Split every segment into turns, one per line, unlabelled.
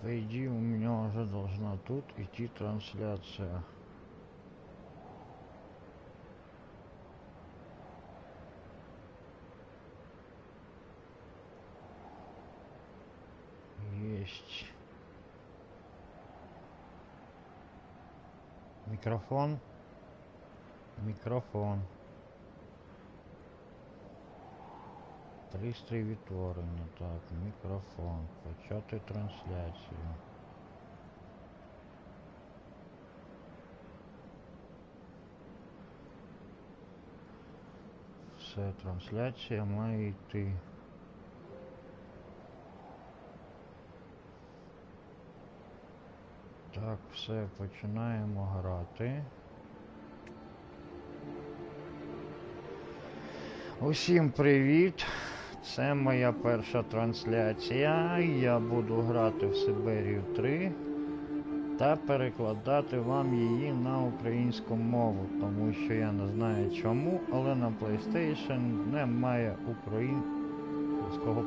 По идее, у меня уже должна тут идти трансляция. Есть. Микрофон. Мікрофон. Пристрій відтворення. Так, мікрофон. Почати трансляцію. Все, трансляція має йти. Так, все, починаємо грати. Усім привіт! Це моя перша трансляція. Я буду грати в Сибирію 3 та перекладати вам її на українську мову, тому що я не знаю чому, але на PlayStation немає українського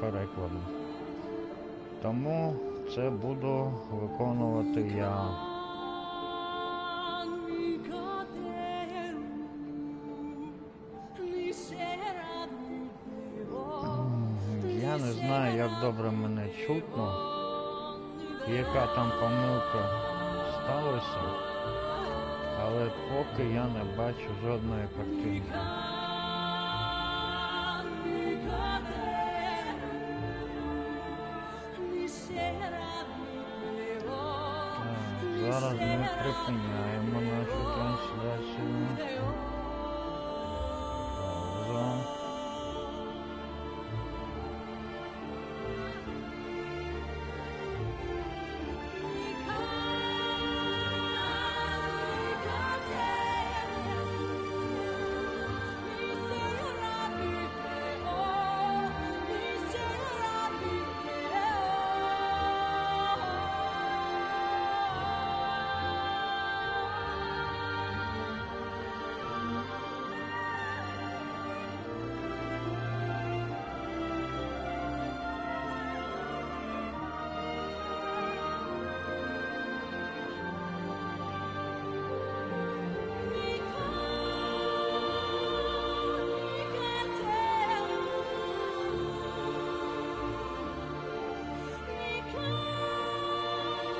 перекладу. Тому це буду виконувати я. Як добре мене чутно, яка там помилка сталася, але поки я не бачу жодної картинки. Зараз ми припиняємо нашу трансляцію.